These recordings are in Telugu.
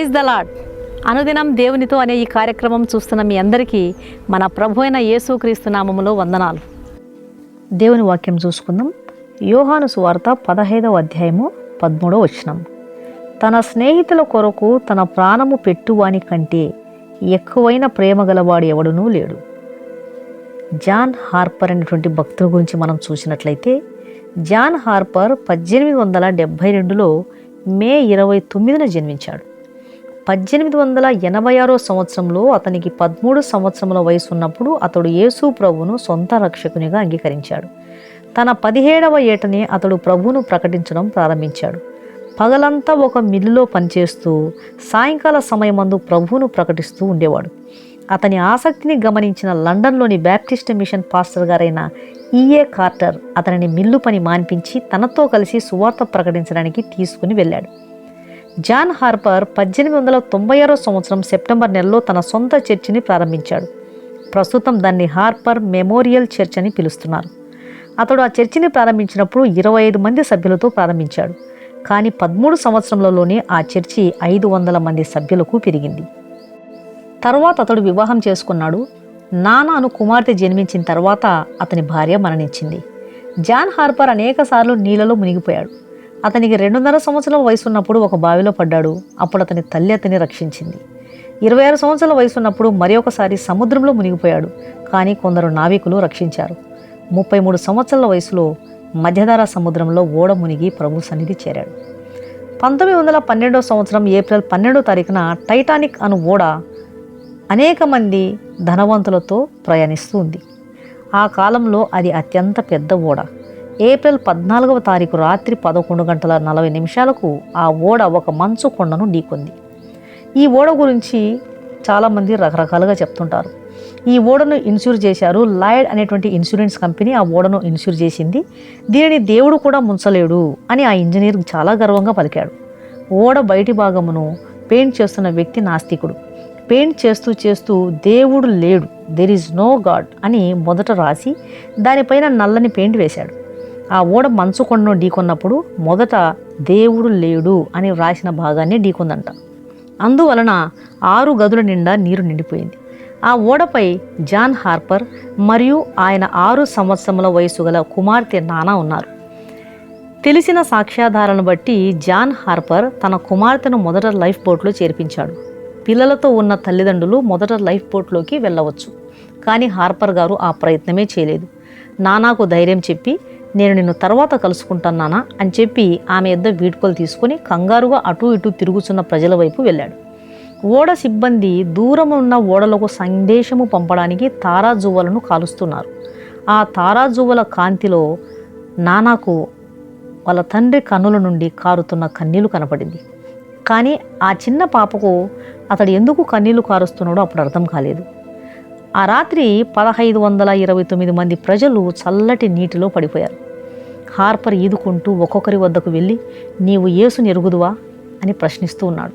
ప్రైజ్ ద లాడ్ అనుదినం దేవునితో అనే ఈ కార్యక్రమం చూస్తున్న మీ అందరికీ మన ప్రభు అయిన యేసుక్రీస్తు నామములో వందనాలు. దేవుని వాక్యం చూసుకుందాం. యోహాను సువార్త పదహైదవ అధ్యాయము పదమూడవ వచనం. తన స్నేహితుల కొరకు తన ప్రాణము పెట్టువాని కంటే ఎక్కువైన ప్రేమ గలవాడు ఎవడునూ లేడు. జాన్ హార్పర్ అనేటువంటి భక్తుల గురించి మనం చూసినట్లయితే జాన్ హార్పర్ పద్దెనిమిది వందల డెబ్భై రెండులో మే ఇరవై తొమ్మిదిన జన్మించాడు. పద్దెనిమిది వందల ఎనభై ఆరో సంవత్సరంలో అతనికి పదమూడు సంవత్సరముల వయసు ఉన్నప్పుడు అతడు యేసు ప్రభును సొంత రక్షకునిగా అంగీకరించాడు. తన పదిహేడవ ఏటనే అతడు ప్రభును ప్రకటించడం ప్రారంభించాడు. పగలంతా ఒక మిల్లులో పనిచేస్తూ సాయంకాల సమయమందు ప్రభువును ప్రకటిస్తూ ఉండేవాడు. అతని ఆసక్తిని గమనించిన లండన్లోని బ్యాప్టిస్ట్ మిషన్ పాస్టర్ గారైన ఈఏ కార్టర్ అతనిని మిల్లు పని మాన్పించి తనతో కలిసి సువార్త ప్రకటించడానికి తీసుకుని వెళ్ళాడు. జాన్ హార్పర్ పద్దెనిమిది వందల తొంభై ఆరో సంవత్సరం సెప్టెంబర్ నెలలో తన సొంత చర్చిని ప్రారంభించాడు. ప్రస్తుతం దాన్ని హార్పర్ మెమోరియల్ చర్చ్ అని పిలుస్తున్నారు. అతడు ఆ చర్చిని ప్రారంభించినప్పుడు ఇరవై ఐదు మంది సభ్యులతో ప్రారంభించాడు. కానీ పదమూడు సంవత్సరంలోనే ఆ చర్చి ఐదు వందల మంది సభ్యులకు పెరిగింది. తర్వాత అతడు వివాహం చేసుకున్నాడు. నానా అను కుమార్తె జన్మించిన తర్వాత అతని భార్య మరణించింది. జాన్ హార్పర్ అనేకసార్లు నీళ్ళలో మునిగిపోయాడు. అతనికి రెండున్నర సంవత్సరాల వయసు ఉన్నప్పుడు ఒక బావిలో పడ్డాడు. అప్పుడు అతని తల్లి అతన్ని రక్షించింది. ఇరవై ఆరు సంవత్సరాల వయసు ఉన్నప్పుడు మరి ఒకసారి సముద్రంలో మునిగిపోయాడు. కానీ కొందరు నావికులు రక్షించారు. ముప్పై మూడు సంవత్సరాల వయసులో మధ్యధార సముద్రంలో ఓడ మునిగి ప్రభు సన్నిధి చేరాడు. పంతొమ్మిది వందల పన్నెండో సంవత్సరం ఏప్రిల్ పన్నెండో తారీఖున టైటానిక్ అను ఓడ అనేక మంది ధనవంతులతో ప్రయాణిస్తూ ఉంది. ఆ కాలంలో అది అత్యంత పెద్ద ఓడ. ఏప్రిల్ పద్నాలుగవ తారీఖు రాత్రి పదకొండు గంటల నలభై నిమిషాలకు ఆ ఓడ ఒక మంచు కొండను ఢీకొంది ఈ ఓడ గురించి చాలామంది రకరకాలుగా చెప్తుంటారు. ఈ ఓడను ఇన్సూర్ చేశారు లాయడ్ అనేటువంటి ఇన్సూరెన్స్ కంపెనీ. ఆ ఓడను ఇన్సూర్ చేసింది. దీనిని దేవుడు కూడా ముంచలేడు అని ఆ ఇంజనీర్ చాలా గర్వంగా పలికాడు. ఓడ బయటి భాగమును పెయింట్ చేస్తున్న వ్యక్తి నాస్తికుడు. పెయింట్ చేస్తూ చేస్తూ దేవుడు లేడు. దెర్ ఈజ్ నో గాడ్ అని మొదట రాసి దానిపైన నల్లని పెయింట్ వేశాడు. ఆ ఓడ మంచు కొండను ఢీకొన్నప్పుడు మొదట దేవుడు లేడు అని వ్రాసిన భాగాన్ని ఢీకొందంట. అందువలన ఆరు గదుల నిండా నీరు నిండిపోయింది. ఆ ఓడపై జాన్ హార్పర్ మరియు ఆయన ఆరు సంవత్సరముల వయసు గల కుమార్తె నానా ఉన్నారు. తెలిసిన సాక్ష్యాధారాలను బట్టి జాన్ హార్పర్ తన కుమార్తెను మొదట లైఫ్ బోట్లో చేర్పించాడు. పిల్లలతో ఉన్న తల్లిదండ్రులు మొదట లైఫ్ బోట్లోకి వెళ్ళవచ్చు. కానీ హార్పర్ గారు ఆ ప్రయత్నమే చేయలేదు. నానాకు ధైర్యం చెప్పి నేను నిన్ను తర్వాత కలుసుకుంటున్నానా అని చెప్పి ఆమె యొద్ద వీడ్కోలు తీసుకొని కంగారుగా అటు ఇటు తిరుగుతున్న ప్రజల వైపు వెళ్ళాడు. ఓడ సిబ్బంది దూరం ఉన్న ఓడలకు సందేశము పంపడానికి తారాజువ్వలను కాలుస్తున్నారు. ఆ తారాజువ్వల కాంతిలో నానాకు వాళ్ళ తండ్రి కన్నుల నుండి కారుతున్న కన్నీళ్ళు కనపడింది. కానీ ఆ చిన్న పాపకు అతడు ఎందుకు కన్నీళ్ళు కారుస్తున్నాడో అప్పుడు అర్థం కాలేదు. ఆ రాత్రి పదహైదు వందల ఇరవై తొమ్మిది మంది ప్రజలు చల్లటి నీటిలో పడిపోయారు. హార్పర్ ఈదుకుంటూ ఒక్కొక్కరి వద్దకు వెళ్ళి నీవు యేసుని ఎరుగుదువా? అని ప్రశ్నిస్తూ ఉన్నాడు.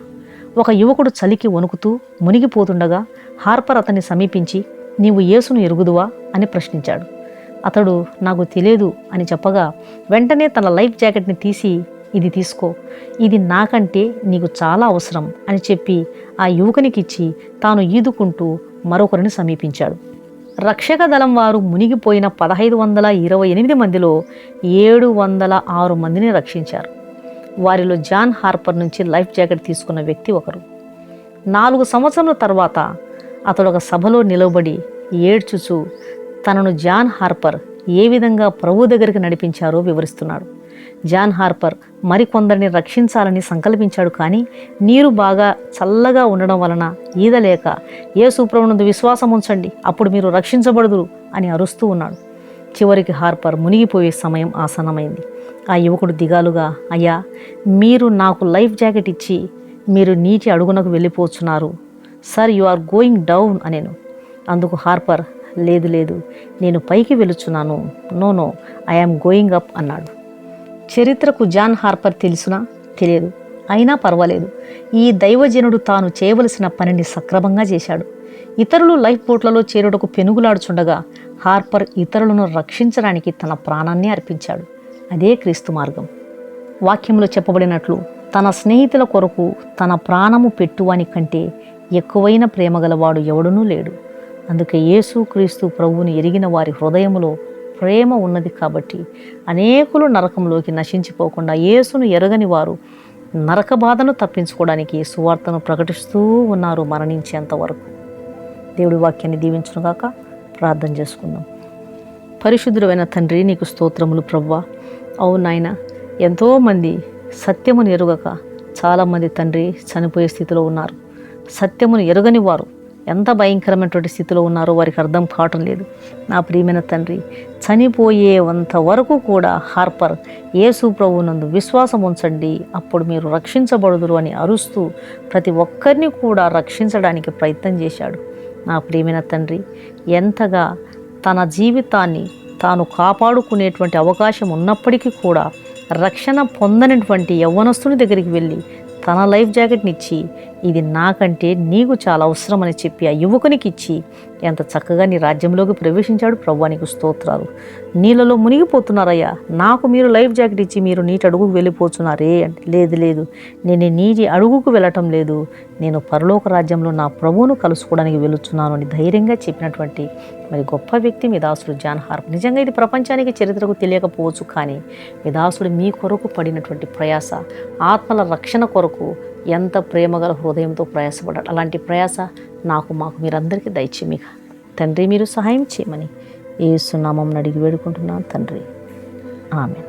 ఒక యువకుడు చలికి వణుకుతూ మునిగిపోతుండగా హార్పర్ అతన్ని సమీపించి నీవు యేసును ఎరుగుదువా? అని ప్రశ్నించాడు. అతడు నాకు తెలియదు అని చెప్పగా వెంటనే తన లైఫ్ జాకెట్ని తీసి ఇది తీసుకో. ఇది నాకంటే నీకు చాలా అవసరం అని చెప్పి ఆ యువకునికి ఇచ్చి తాను ఈదుకుంటూ మరొకరిని సమీపించాడు. రక్షక దళం వారు మునిగిపోయిన పదహైదు వందల ఇరవై ఎనిమిది మందిలో ఏడు వందల ఆరు మందిని రక్షించారు. వారిలో జాన్ హార్పర్ నుంచి లైఫ్ జాకెట్ తీసుకున్న వ్యక్తి ఒకరు. నాలుగు సంవత్సరాల తర్వాత అతడు ఒక సభలో నిలబడి ఏడ్చుచూ తనను జాన్ హార్పర్ ఏ విధంగా ప్రభు దగ్గరికి నడిపించారో వివరిస్తున్నాడు. జాన్ హార్పర్ మరికొందరిని రక్షించాలని సంకల్పించాడు కానీ నీరు బాగా చల్లగా ఉండడం వలన ఈదలేక ఏ సుప్రభునందు విశ్వాసం ఉంచండి అప్పుడు మీరు రక్షించబడుదురు అని అరుస్తూ ఉన్నాడు. చివరికి హార్పర్ మునిగిపోయే సమయం ఆసన్నమైంది. ఆ యువకుడు దిగాలుగా అయ్యా మీరు నాకు లైఫ్ జాకెట్ ఇచ్చి మీరు నీటి అడుగునకు వెళ్ళిపోతున్నారు. Sir you are going down అనేను. అందుకు హార్పర్ లేదు లేదు నేను పైకి వెళుతున్నాను no no I am going up అన్నాడు. చరిత్రకు జాన్ హార్పర్ తెలుసునా? తెలియదు. అయినా పర్వాలేదు. ఈ దైవజనుడు తాను చేయవలసిన పనిని సక్రమంగా చేశాడు. ఇతరులు లైఫ్ బోట్లలో చేరుటకు పెనుగులాడుచుండగా హార్పర్ ఇతరులను రక్షించడానికి తన ప్రాణాన్ని అర్పించాడు. అదే క్రీస్తు మార్గం. వాక్యంలో చెప్పబడినట్లు తన స్నేహితుల కొరకు తన ప్రాణము పెట్టువాని కంటే ఎక్కువైన ప్రేమ గలవాడు ఎవడునూ లేడు. అందుకే యేసు క్రీస్తు ప్రభువుని ఎరిగిన వారి హృదయములో ప్రేమ ఉన్నది కాబట్టి అనేకులు నరకంలోకి నశించిపోకుండా యేసును ఎరగని వారు నరక బాధను తప్పించుకోవడానికి సువార్తను ప్రకటిస్తూ ఉన్నారు మరణించేంత వరకు. దేవుడి వాక్యాన్ని దీవించునుగాక ప్రార్థన చేసుకుందాం. పరిశుద్ధుడైన తండ్రి నీకు స్తోత్రములు ప్రవ్వా. అవును నాయన ఎంతోమంది సత్యమును ఎరుగక చాలామంది తండ్రి చనిపోయే స్థితిలో ఉన్నారు. సత్యమును ఎరుగని వారు ఎంత భయంకరమైనటువంటి స్థితిలో ఉన్నారో వారికి అర్థం కావటం లేదు. నా ప్రియమైన తండ్రి చనిపోయేంత వరకు కూడా హార్పర్ యేసు ప్రభునందు విశ్వాసం ఉంచండి. అప్పుడు మీరు రక్షించబడుదురు అని అరుస్తూ ప్రతి ఒక్కరిని కూడా రక్షించడానికి ప్రయత్నం చేశాడు. నా ప్రియమైన తండ్రి ఎంతగా తన జీవితాన్ని తాను కాపాడుకునేటువంటి అవకాశం ఉన్నప్పటికీ కూడా రక్షణ పొందనటువంటి యవ్వనస్తుని దగ్గరికి వెళ్ళి తన లైఫ్ జాకెట్ని ఇచ్చి ఇది నాకంటే నీకు చాలా అవసరమని చెప్పి ఆ యువకునికి ఇచ్చి ఎంత చక్కగా నీ రాజ్యంలోకి ప్రవేశించాడు ప్రభువానికి స్తోత్రాలు. నీళ్ళలో మునిగిపోతున్నారయ్యా. నాకు మీరు లైఫ్ జాకెట్ ఇచ్చి మీరు నీటి అడుగుకు వెళ్ళిపోతున్నారే అంటే లేదు లేదు. నేను నీటి అడుగుకు వెళ్ళటం లేదు. నేను పరలోక రాజ్యంలో నా ప్రభువును కలుసుకోవడానికి వెళుతున్నాను అని ధైర్యంగా చెప్పినటువంటి మరి గొప్ప వ్యక్తి మీ దాసుడు జాన్ హార్ప్. నిజంగా ఇది ప్రపంచానికి చరిత్రకు తెలియకపోవచ్చు కానీ మీ దాసుడు మీ కొరకు పడినటువంటి ప్రయాస ఆత్మల రక్షణ కొరకు ఎంత ప్రేమగల హృదయంతో ప్రయాసపడ్డాడు. అలాంటి ప్రయాస నాకు మాకు మీరందరికీ దయచేమిక తండ్రి మీరు సహాయం చేయమని ఏ సున్నామం అడిగి వేడుకుంటున్నాను. తండ్రి ఆమె